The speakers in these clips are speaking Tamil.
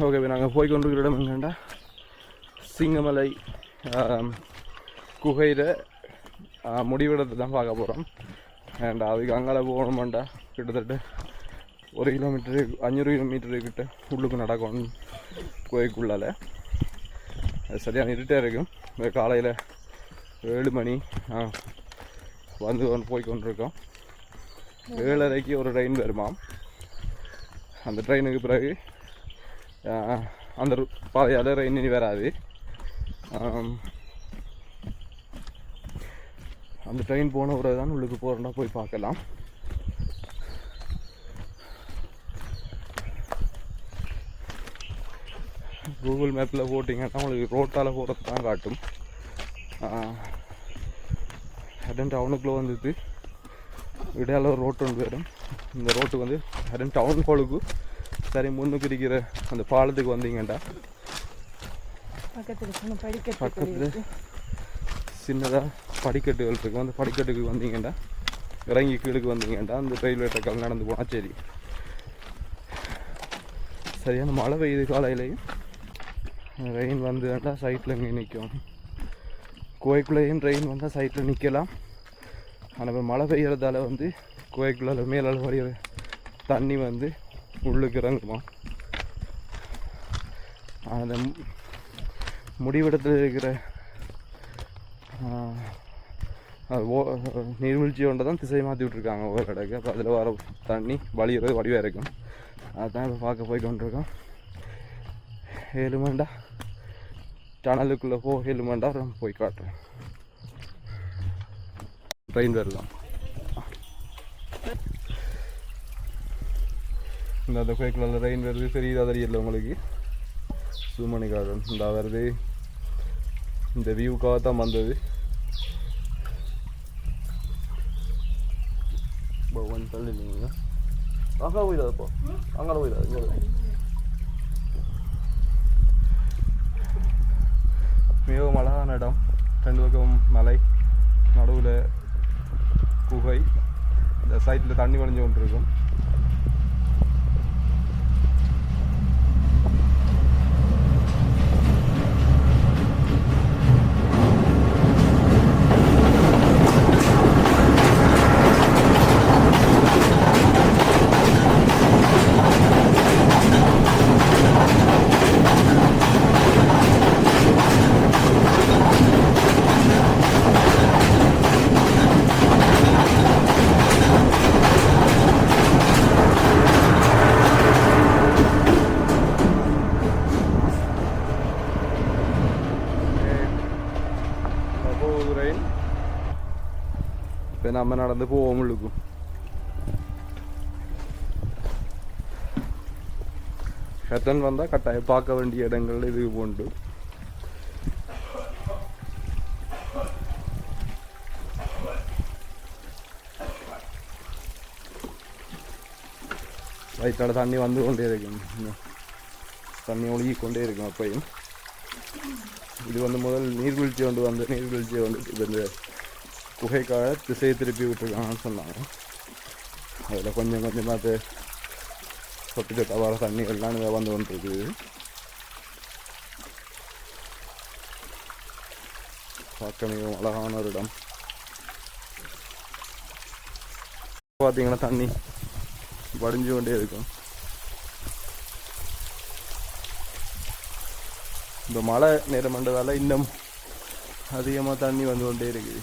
ஓகே நாங்கள் போய் கொண்டிருக்கிற இடம் எங்கேண்டா சிங்கமலை குகையில் முடிவிடத்தை தான் பார்க்க போகிறோம் அண்ட் அதுக்கு அங்கால போகணுமாண்டா? கிட்டத்தட்ட ஒரு கிலோமீட்டரு அஞ்சூறு கிலோமீட்டரு கிட்ட உள்ளுக்கு நடக்கணும் குகைக்குள்ளால் சரியான இருட்டே இருக்கும். காலையில் ஏழு மணி ஆ, வந்து கொண்டு போய் கொண்டிருக்கோம் ஏழரைக்கு ஒரு ட்ரெயின் வருமாம். அந்த ட்ரெயினுக்கு பிறகு அந்த பாதையால் ரெயின் வராது. அந்த ட்ரெயின் போன பிறகு தான் உள்ளுக்கு போகிறோம்னா போய் பார்க்கலாம். கூகுள் மேப்பில் போட்டிங்கன்னா உங்களுக்கு ரோட்டால் போகிறது தான் காட்டும். ஹெடன் டவுனுக்குள்ளே வந்துட்டு இடையால ஒரு ரோட்டு ஒன்று வரும். இந்த ரோட்டு வந்து ஹெடன் டவுன் கோளுக்கு சரி முன்னுக்கு இருக்கிற அந்த பாலத்துக்கு வந்தீங்கடா பக்கத்துல சின்னதாக படிக்கட்டுகள் இருக்கும் அந்த படிக்கட்டுக்கு வந்தீங்கடா இறங்கி கீழுக்கு வந்தீங்கடா அந்த ரயில்வே ட்ராக்கால் நடந்து போனால் சரி. சரியான மழை பெய்யுது காலையிலையும். ரெயின் வந்துட்டா சைட்டில் இங்கே நிற்கும் கோவைக்குள்ளேயும் ட்ரெயின் வந்தால் சைட்டில் நிற்கலாம் ஆனால் மழை பெய்யறதால வந்து கோவைக்குள்ள மேலால் வடிகிற தண்ணி வந்து உள்ளுக்கு இறங்குமா அந்த முடிவிடத்தில் இருக்கிற ஓ நீர்வீழ்ச்சி ஒன்றை தான் திசை மாற்றி விட்ருக்காங்க ஒவ்வொரு இடக்கு அப்போ அதில் வர தண்ணி வழிகிறது வடிவாக இருக்கும். அதுதான் இப்போ பார்க்க போய் கொண்டிருக்கோம். ஏழு டனலுக்குள்ளே போ ஏழு நம்ம போய் காட்டுறேன். ட்ரெயின் வரலாம். இந்த அந்த கோயிலுக்குள்ள ரெயின் வருது பெரிய தெரியல உங்களுக்கு? சூமணி கார்டன் இந்த வருது. இந்த வியூக்காக தான் வந்தது. பவன் தள்ளி இல்லைங்க அங்கே போயிடாது இப்போ அங்கே போயிடாது இங்கே. மிகவும் அழகான இடம். ரெண்டு பக்கம் மலை நடுவில் குகை. இந்த சைட்டில் தண்ணி வழிஞ்சு கொண்டு இருக்கும் இப்போ நம்ம நடந்து போவோம் உள்ளுக்கும். ஹெட்டன் வந்தால் கட்டாயம் பார்க்க வேண்டிய இடங்கள் இது உண்டு. வயிற்றால தண்ணி வந்து கொண்டே இருக்கும். இன்னும் தண்ணி ஒழுகி கொண்டே இருக்கும் அப்பையும். இது வந்து முதல் நீர்வீழ்ச்சி வந்து வந்து நீர்வீழ்ச்சியை வந்து இது இந்த குகைக்காக திசையை திருப்பி விட்டுருக்காங்கன்னு சொன்னாங்க. அதில் கொஞ்சம் கொஞ்சமாக அது சொட்டு தவற தண்ணி தண்ணிகள்லாம் இதை வந்து கொண்டிருக்குது. பார்க்க மிகவும் அழகான ஒரு இடம். பார்த்தீங்கன்னா தண்ணி வடிஞ்சு கொண்டே இருக்கும். இந்த மழை நேரம் பண்ணுறதால இன்னும் அதிகமாக தண்ணி வந்து கொண்டே இருக்குது.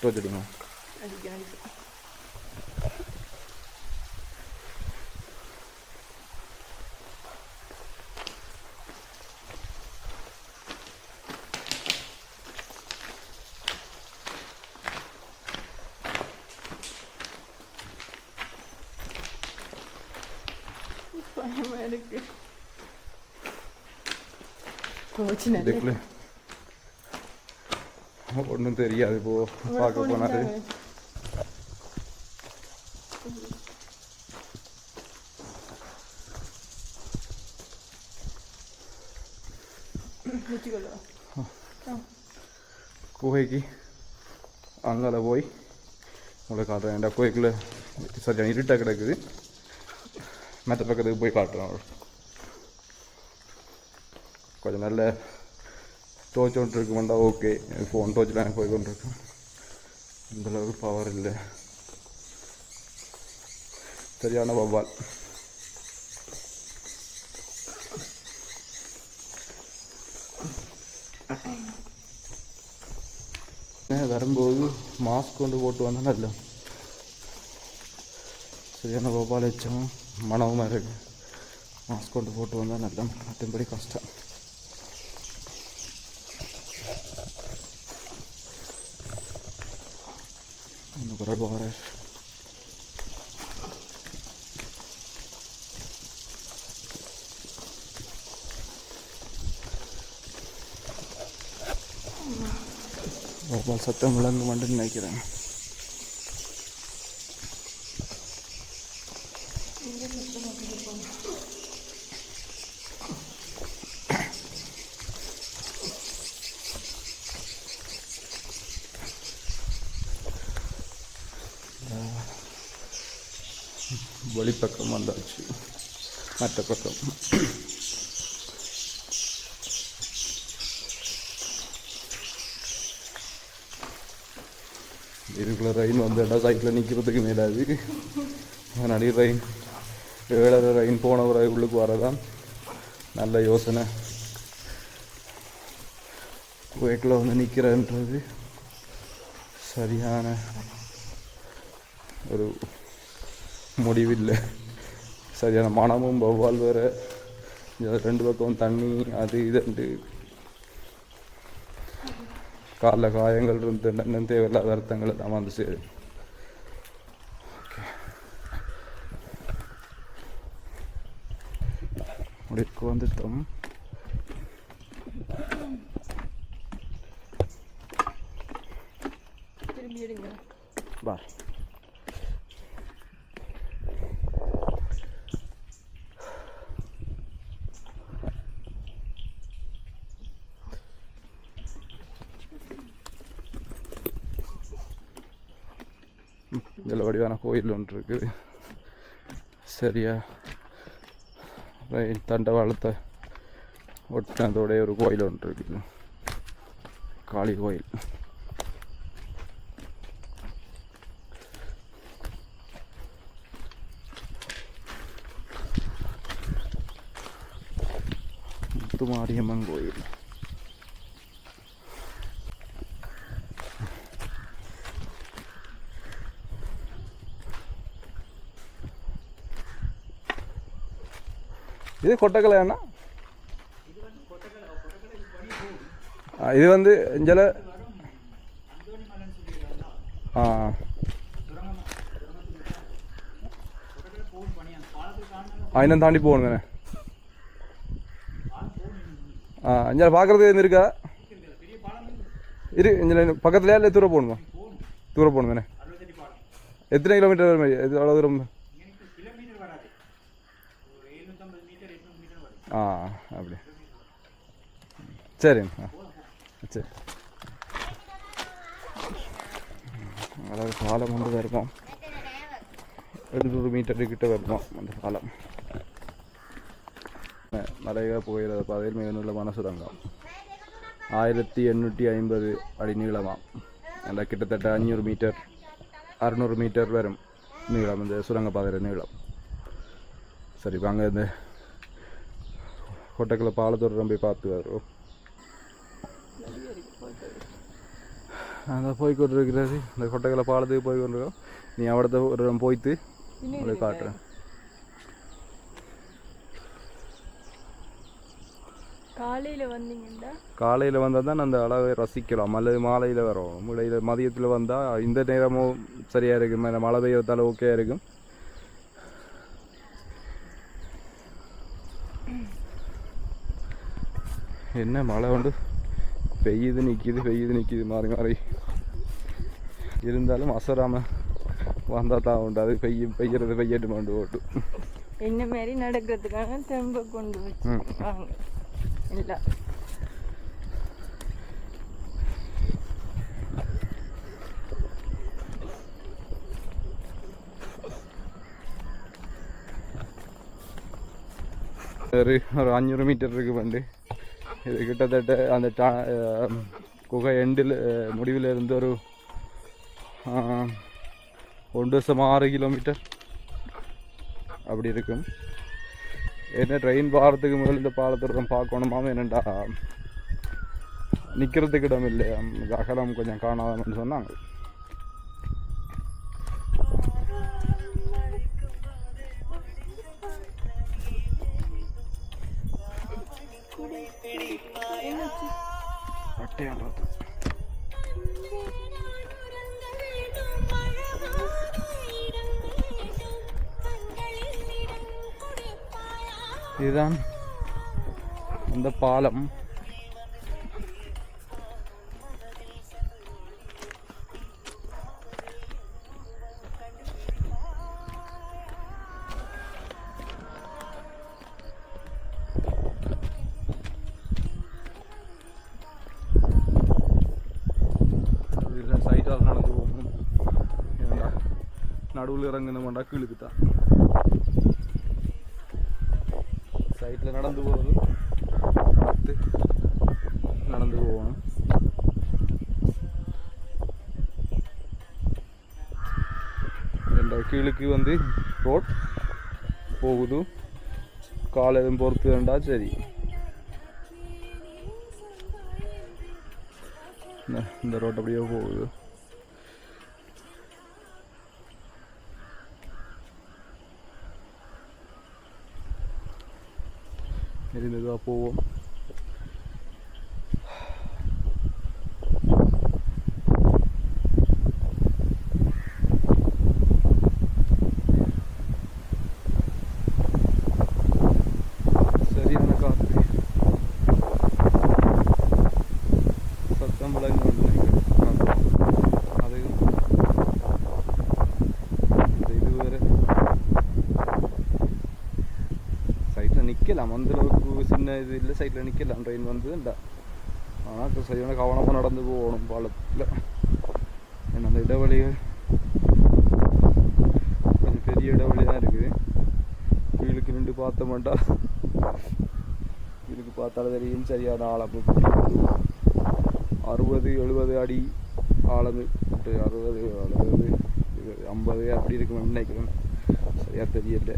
இது சரியான இங்க நடுவுல ம்? வெளிச்சது. டோர்ச் அடிங்க அடிக்க அடிக்க பயமா இருக்கு கோச்சு நல்ல இதுக்குள்ளே ஒன்றும் தெரியாது இப்போ பார்க்க போனாரு வச்சுக்கொள்ளுவா குகைக்கு அங்கால போய் உங்களை காட்டுறேன் இந்த குகைக்குள்ள சரியான இருட்டாக கிடக்குது மற்ற பக்கத்துக்கு போய் காட்டுறேன் கொஞ்சம் நல்ல டோர்ச் ஒன்று இருக்கு ஓகே ஃபோன் டோர்ச்சில் போய் கொண்டு இருக்கு பவர் இல்லை. சரியான வவ்வால். வரும்போது மாஸ்க் கொண்டு போட்டு வந்தால் நல்ல சரியான வவ்வால் வச்சோம் மனமும் இருக்கு மாஸ்க் கொண்டு போட்டு வந்தால் நல்ல மற்றபடி கஷ்டம். இன்னும் குரல் சத்தம் விளங்க மாட்டேன்னு நினைக்கிறேன் வெளிப்பக்கம் வந்தாச்சு. மற்ற பக்கம். இதுக்குள்ள ரயின் வந்தேன்டா சைக்கிளில் நிற்கிறதுக்கு மேலாது முன்னாடி ரயின் ஏழரை ரயின் போன பிறகு உள்ளுக்கு வரதான் நல்ல யோசனை. குவைக்கில் வந்து நிற்கிறன்றது சரியான ஒரு முடிவில்லை. சரியான மனமும் வௌவால் வேறு. ரெண்டு பக்கம் தண்ணி அது இதுன்ட்டு காலில் காயங்கள் இருந்து இன்னும் தேவையில்லாத அர்த்தங்கள் எல்லாம் வந்து சேரும் முடிவுக்கு வந்துட்டோம். திரும்பி இதில் வடிவான கோயில் ஒன்று இருக்குது சரியா? ரயில் தண்டவாளத்தை ஒட்டினதோடைய ஒரு கோயில் ஒன்று இருக்குது காளி கோயில். முத்துமாரியம்மன் கோயில். இது கொட்டக்கலையாண்ணா இது வந்து இஞ்சல ஆ. இன்னும் தாண்டி போகணுங்கண்ணே ஆ இங்கே பார்க்குறது எதுவும் இருக்கா? இரு இங்கே பக்கத்துலையா இல்லை தூரம் போகணுமா? தூரம் போகணுங்கண்ணே எத்தனை கிலோமீட்டர் வரும்? இது எவ்வளோ தூரம்? ஆ அப்படி. சரிங்க சரி. அதாவது பாலம் வந்து வருவோம் எழுநூறு மீட்டர் கிட்ட வருவோம் அந்த பாலம்? நிறைய போகிற பாதையில் மிக நீளமான சுரங்கம். ஆயிரத்தி எண்ணூற்றி ஐம்பது அடி நீளமாம். அந்த கிட்டத்தட்ட அஞ்சூறு மீட்டர் அறுநூறு மீட்டர் வரும் நீளம் இந்த சுரங்கப்பாதையில் நீளம். சரி வாங்க இந்த கொட்டைக்குள்ள பாலத்தோடு போய் பார்த்து வரும் அந்த போய் கொண்டிருக்கிறது இந்த கொட்டைகளை பாலத்துக்கு போய் கொண்டிருக்கோம். நீ அவிடத்த ஒரு இடம் போய்த்து உங்களுக்கு காட்டுறேன். காலையில வந்தீங்கன்னா காலையில் வந்தால் தான் அந்த அளவை ரசிக்கலாம். அல்லது மாலையில் வரும். இடையில மதியத்தில் வந்தால் இந்த நேரமும் சரியாக இருக்கும். மழை பெய்யறதால ஓகே இருக்கும். என்ன மழை உண்டு பெய்யுது நிற்கிது பெய்யுது நிற்கிது மாறி மாறி. இருந்தாலும் அசராம வந்தால் தான் உண்டு. அது பெய்யும் பெய்யறது பெய்யட்டு கொண்டு ஓட்டு. என்ன மாதிரி நடக்கிறதுக்கான தெம்ப கொண்டு வச்சு ம். வாங்க இல்லை. ஒரு ஒரு அஞ்சூறு மீட்டர் இருக்கு வண்டு. இது கிட்டத்தட்ட அந்த டா குகை எண்டில் முடிவில் இருந்து ஒரு ஒன்று வருஷம் ஆறு கிலோமீட்டர் அப்படி இருக்கும். என்ன ட்ரெயின் பாரத்துக்கு முதல் இந்த பாலத்தை பார்க்கணுமாம் என்னண்டா? நிற்கிறதுக்கு இடம் இல்லை அகலம் கொஞ்சம் காணாதன்னு சொன்னாங்க. அட்டையான் பார்த்து இதுதான் அந்த பாலம். நடுவில் இறங்கணுமாண்டா கீழுக்கு தான் சைட்டில் நடந்து போகிறது பார்த்து நடந்து போகணும். ரெண்டா கீழுக்கு வந்து ரோட் போகுது. கால் எதுவும் பொறுத்து வேண்டா சரி. இந்த ரோட் அப்படியே போகுது. 那个波。இது இல்லை சைடில் நிற்கலாம் ட்ரெயின் வந்து ஆனால் சரியான கவனமாக நடந்து போகணும் பாலத்தில். ஏன்னா அந்த இடைவெளிகள் கொஞ்சம் பெரிய இடைவெளி தான் இருக்குது. கீழுக்கு நின்று பார்த்த மாட்டா. கீழுக்கு பார்த்தாலும் தெரியும் சரியான ஆழம். அறுபது எழுபது அடி ஆழம் அறுபது அறுபது ஐம்பது அப்படி இருக்குமென்னு நினைக்கிறேன். சரியாக தெரியல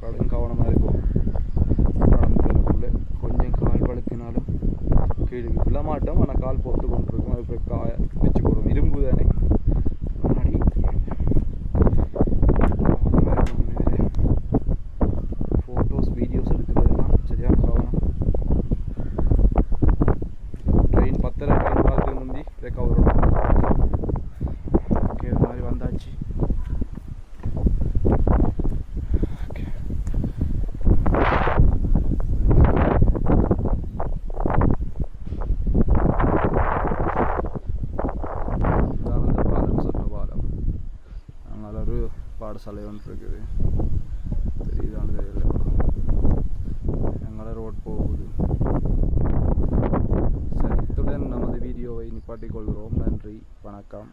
கடும் கவனமாக இருக்கும் நடந்து வரக்குள்ள கொஞ்சம் கால் வழுக்கினாலும் கீழே விழ மாட்டோம் ஆனால் கால் போட்டு கொண்டிருக்கும் அது போய் காய வச்சு போடும் இரும்பு தானே முன்னாடி ஃபோட்டோஸ் வீடியோஸ் எடுக்கிறதுலாம் சரியான கவனம் ட்ரெயின் பத்தரை ட்ரெயின் பார்த்து முந்தி ரெக்கவர் ஓகே இது மாதிரி வந்தாச்சு ஓகே இதான் அந்த பாலம் சொன்ன பாலம் அங்கே ஒரு பாடசாலை ஒன்று இருக்குது தெரியுதான்னு தெரியல எங்களை ரோட் போகுது சரி இத்துடன் நமது வீடியோவை நிப்பாட்டிக் கொள்கிறோம் நன்றி வணக்கம்